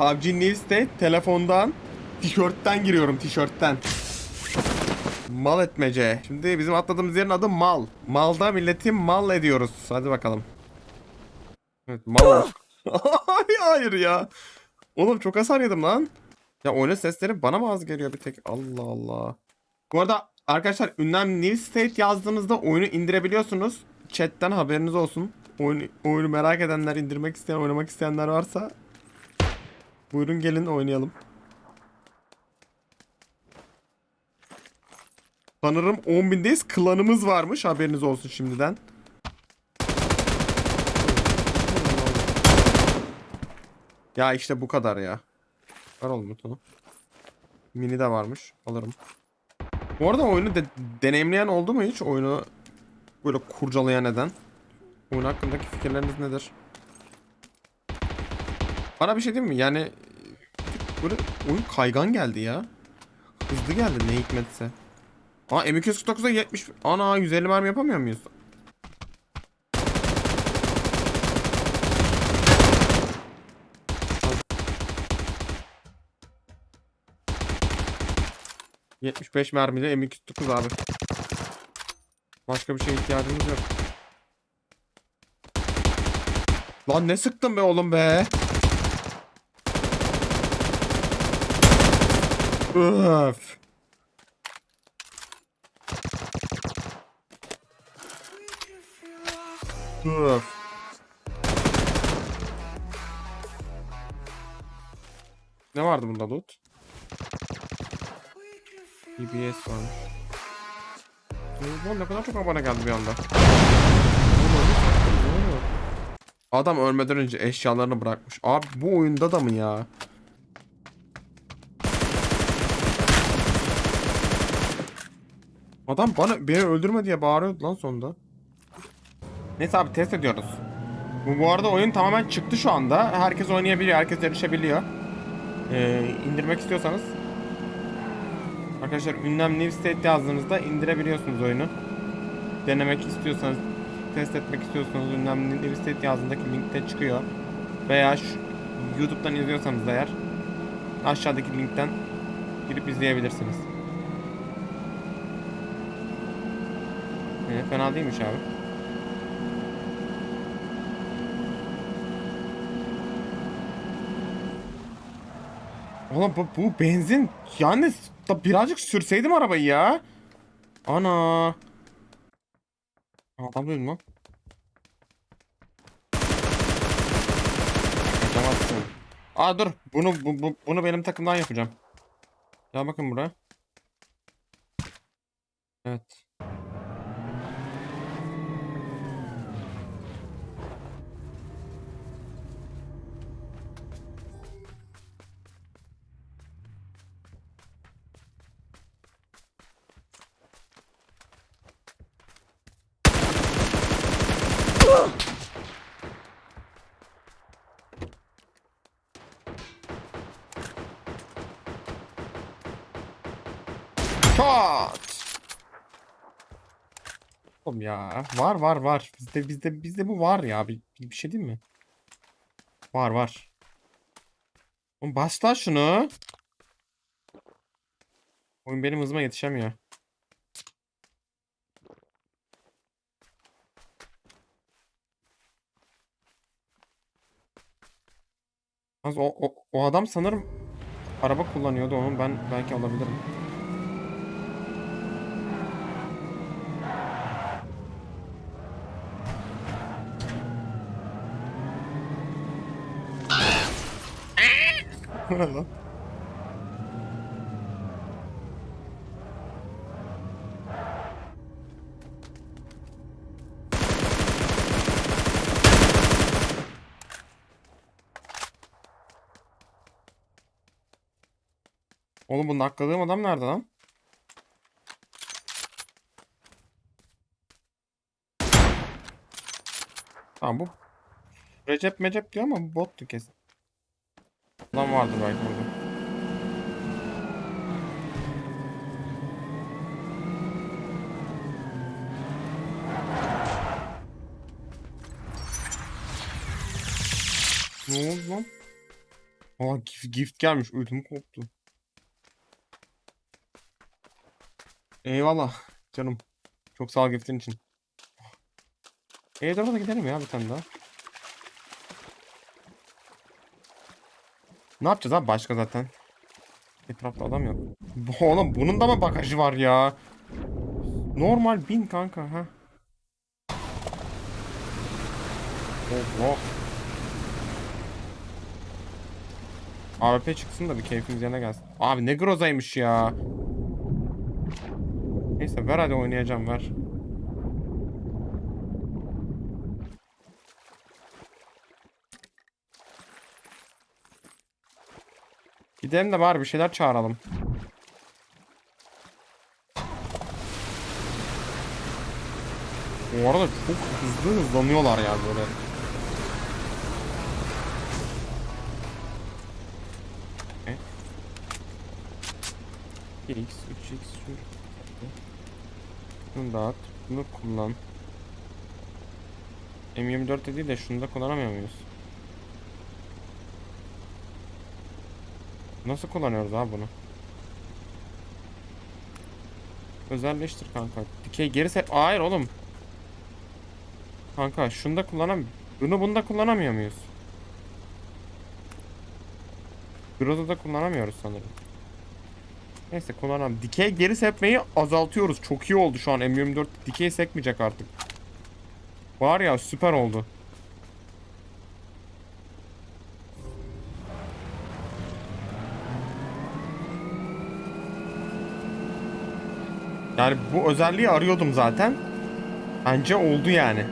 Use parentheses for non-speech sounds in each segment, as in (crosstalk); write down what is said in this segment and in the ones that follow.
PUBG New State telefondan tişörtten giriyorum tişörtten. Mal etmece. Şimdi bizim atladığımız yerin adı mal. Malda milleti mal ediyoruz. Hadi bakalım. Evet mal. (laughs) Ay, Hayır ya. Oğlum çok hasar yedim lan. Ya oyunun sesleri bana mı az geliyor bir tek? Allah Allah. Bu arada arkadaşlar ünlem New State yazdığınızda oyunu indirebiliyorsunuz. Chat'ten haberiniz olsun. Oyunu, oyunu merak edenler, indirmek isteyen, oynamak isteyenler varsa buyurun gelin oynayalım. Sanırım 10.000'deyiz. Klanımız varmış. Haberiniz olsun şimdiden. Ya işte bu kadar ya. Var oğlum butonu. Mini de varmış. Alırım. Bu arada oyunu de deneyimleyen oldu mu hiç? Oyunu böyle kurcalayan neden? Oyun hakkındaki fikirleriniz nedir? Bana bir şey diyeyim mi? Yani böyle oyun kaygan geldi ya. Hızlı geldi ne hikmetse. Aa M249'a 70. Ana 150 mermi yapamıyor muyuz? ...75 mermiyle M249 abi. Başka bir şeye ihtiyacımız yok. Lan ne sıktın be oğlum be? Öf. Öf. Ne vardı bunda loot? BBS varmış. Bu ne kadar çok abone geldi bir anda. Adam ölmeden önce eşyalarını bırakmış. Abi bu oyunda da mı ya? Adam bana beni öldürme diye bağırıyordu lan sonunda. Neyse abi test ediyoruz. Bu, bu arada oyun tamamen çıktı şu anda. Herkes oynayabiliyor, herkes yarışabiliyor. Ee, indirmek istiyorsanız Arkadaşlar ünlem New State yazdığınızda indirebiliyorsunuz oyunu. Denemek istiyorsanız, test etmek istiyorsanız ünlem New State yazdığındaki linkte çıkıyor. Veya şu, YouTube'dan izliyorsanız eğer aşağıdaki linkten girip izleyebilirsiniz. Evet, fena değilmiş abi. Oğlum bu, bu benzin yani da birazcık sürseydim arabayı ya. Ana. Adam mi lan? Kaçamazsın. Aa dur. Bunu bu, bu- bunu benim takımdan yapacağım. Gel bakın buraya. Evet. Ya var var var. Bizde bizde bizde bu var ya bir, bir şey değil mi? Var var. Oğlum başla şunu. Oyun benim hızıma yetişemiyor. O, o, o adam sanırım araba kullanıyordu onun ben belki alabilirim. Ne lan? Oğlum bu nakladığım adam nerede lan? Tamam bu Recep Mecep diyor ama bu bottu kesin. Adam vardır belki burada. Ne oldu lan? Aa gift, gift gelmiş. Ödüm koptu. Eyvallah canım. Çok sağ ol giftin için. E4'e da gidelim ya bir tane daha. Ne yapacağız abi başka zaten? Etrafta adam yok. Oğlum bunun da mı bagajı var ya? Normal bin kanka ha. Oh, oh. AWP çıksın da bir keyfimiz yerine gelsin. Abi ne grozaymış ya. Neyse ver hadi oynayacağım ver. Gidelim de bari bir şeyler çağıralım. Bu arada çok hızlı hızlanıyorlar ya böyle. Okay. 2x, 3x, şu. Bunu dağıt, bunu kullan. M24 de değil de şunu da kullanamıyor muyuz? Nasıl kullanıyoruz abi bunu? Özelleştir kanka. Dikey geri set. Hayır oğlum. Kanka şunu da kullanam. Bunu bunda kullanamıyor muyuz? Groza da kullanamıyoruz sanırım. Neyse kullanalım. Dikey geri sepmeyi azaltıyoruz. Çok iyi oldu şu an. M24 dikey sekmeyecek artık. Var ya süper oldu. Yani bu özelliği arıyordum zaten. Bence oldu yani.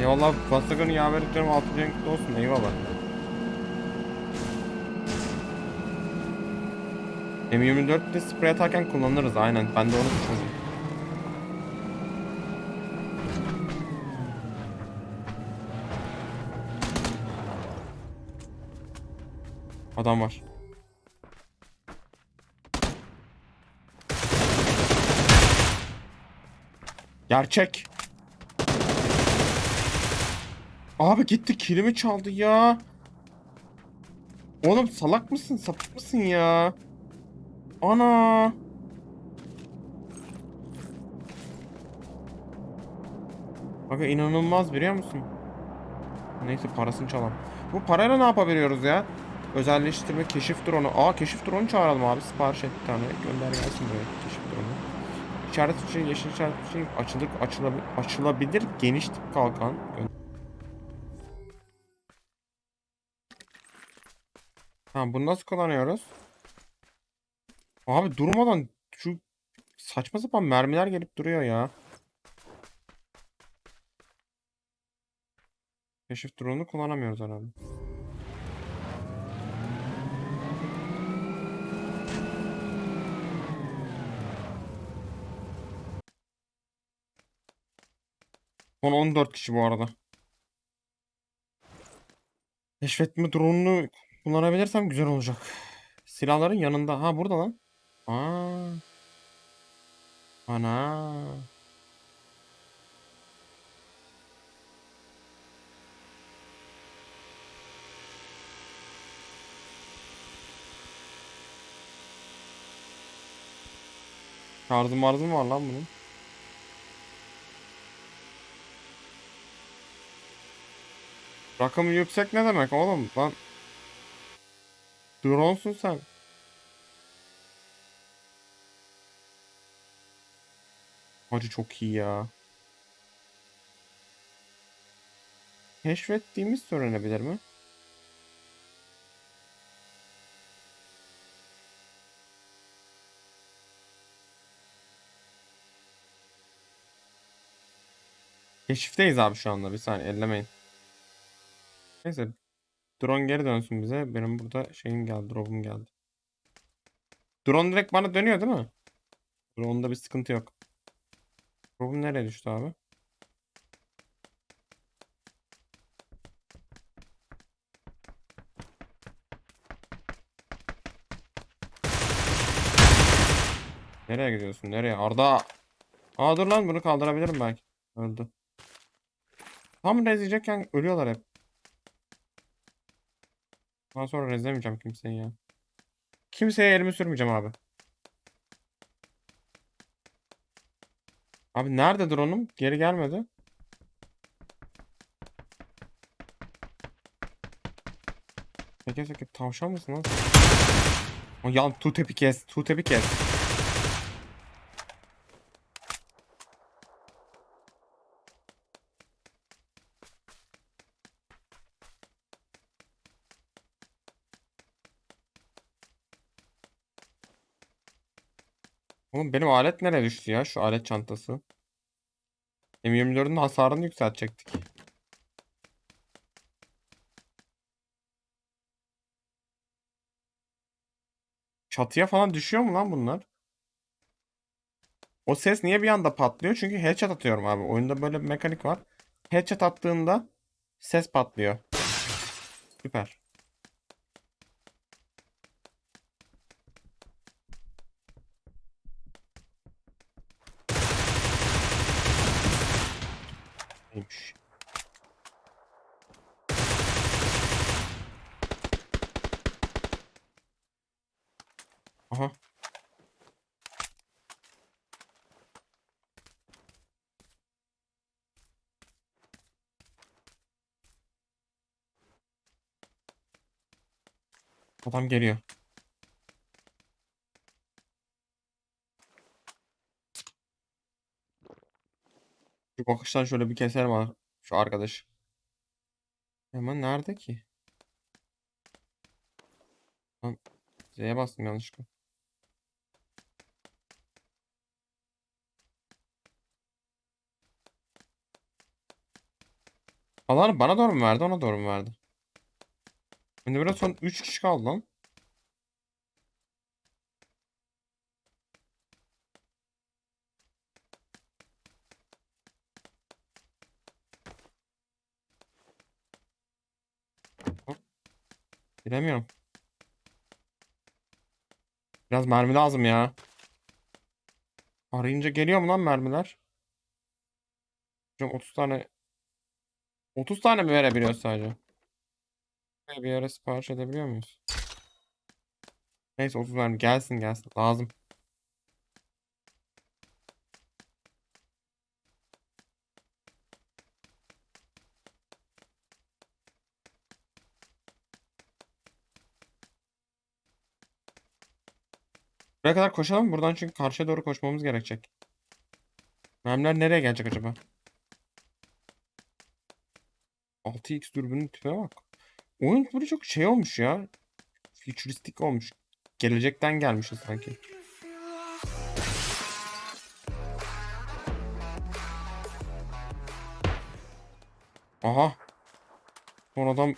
Eyvallah Pastagan'ı yaver ederim altı renkli olsun eyvallah. M24'te sprey atarken kullanırız aynen. Ben de onu düşündüm. Adam var. Gerçek. Abi gitti kilimi çaldı ya. Oğlum salak mısın sapık mısın ya? Ana. Aga inanılmaz biliyor musun? Neyse parasını çalalım. Bu parayla ne yapabiliyoruz ya? Özelleştirme keşif drone'u. Aa keşif drone'u çağıralım abi. Sipariş et bir tane. Gönder gelsin buraya keşif drone'u. İşaret için yeşil işaret için açılır açılabilir, açılabilir geniş tip kalkan. Tamam bunu nasıl kullanıyoruz? Abi durmadan şu saçma sapan mermiler gelip duruyor ya. Keşif drone'u kullanamıyoruz herhalde. Son 14 kişi bu arada. Keşfetme drone'unu kullanabilirsem güzel olacak. Silahların yanında. Ha burada lan. Aa. Ana. Şarjı marzı mı var lan bunun? Rakımı yüksek ne demek oğlum? Lan Drone'sun sen. Hacı çok iyi ya. Keşfettiğimiz söylenebilir mi? Keşifteyiz abi şu anda. Bir saniye ellemeyin. Neyse. Drone geri dönsün bize. Benim burada şeyim geldi. Drop'um geldi. Drone direkt bana dönüyor değil mi? Drone'da bir sıkıntı yok. Robum nereye düştü abi? Nereye gidiyorsun? Nereye? Arda! Aa dur lan bunu kaldırabilirim belki. Öldü. Tam rezleyecekken ölüyorlar hep. Daha sonra rezlemeyeceğim kimseyi ya. Kimseye elimi sürmeyeceğim abi. Abi nerede drone'um? Geri gelmedi. Peki peki tavşan mısın lan? O yan tu tepi kes. Tu tepi kes. Oğlum benim alet nereye düştü ya? Şu alet çantası. M24'ün hasarını yükseltecektik. Çatıya falan düşüyor mu lan bunlar? O ses niye bir anda patlıyor? Çünkü headshot atıyorum abi. Oyunda böyle bir mekanik var. Headshot attığında ses patlıyor. Süper. Neymiş? Aha. Adam geliyor. Şu bakıştan şöyle bir keselim ha şu arkadaş. Hemen nerede ki? Lan Z'ye bastım yanlışlıkla. Alanı bana doğru mu verdi ona doğru mu verdi? Son 3 kişi kaldı lan. Hop. Bilemiyorum. Biraz mermi lazım ya. Arayınca geliyor mu lan mermiler? Hocam 30 tane 30 tane mi verebiliyoruz sadece? Bir yere sipariş edebiliyor muyuz? Neyse 30 mermi gelsin gelsin lazım. Buraya kadar koşalım. Buradan çünkü karşıya doğru koşmamız gerekecek. Mermiler nereye gelecek acaba? 6x dürbünün tipe bak. Oyun böyle çok şey olmuş ya. Futuristik olmuş. Gelecekten gelmişiz sanki. Aha. Son adam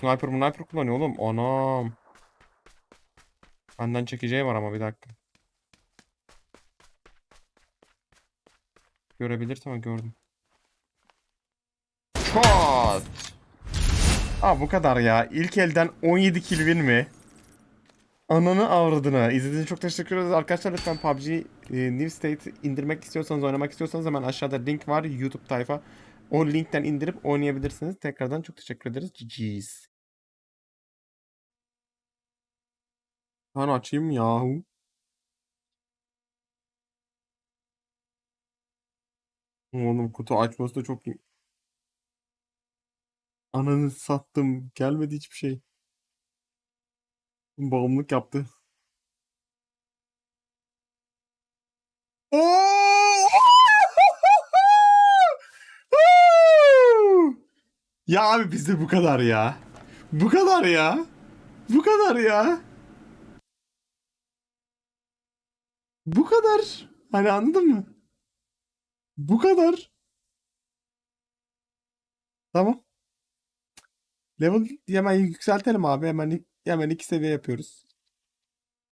sniper sniper kullanıyor oğlum. Anam. Benden çekeceği var ama bir dakika. Görebilirsem gördüm. Çat. Aa bu kadar ya. İlk elden 17 kill win mi? Ananı avradına. İzlediğiniz için çok teşekkür ederiz. Arkadaşlar lütfen PUBG e, New State indirmek istiyorsanız, oynamak istiyorsanız hemen aşağıda link var. YouTube tayfa. O linkten indirip oynayabilirsiniz. Tekrardan çok teşekkür ederiz. GG's. Ben açayım yahu. Oğlum kutu açması da çok iyi. Ananı sattım. Gelmedi hiçbir şey. Bağımlılık yaptı. (laughs) Ya abi bizde bu kadar ya. Bu kadar ya. Bu kadar ya. Bu kadar. Hani anladın mı? Bu kadar. Tamam. Level hemen yükseltelim abi. Hemen hemen iki seviye yapıyoruz.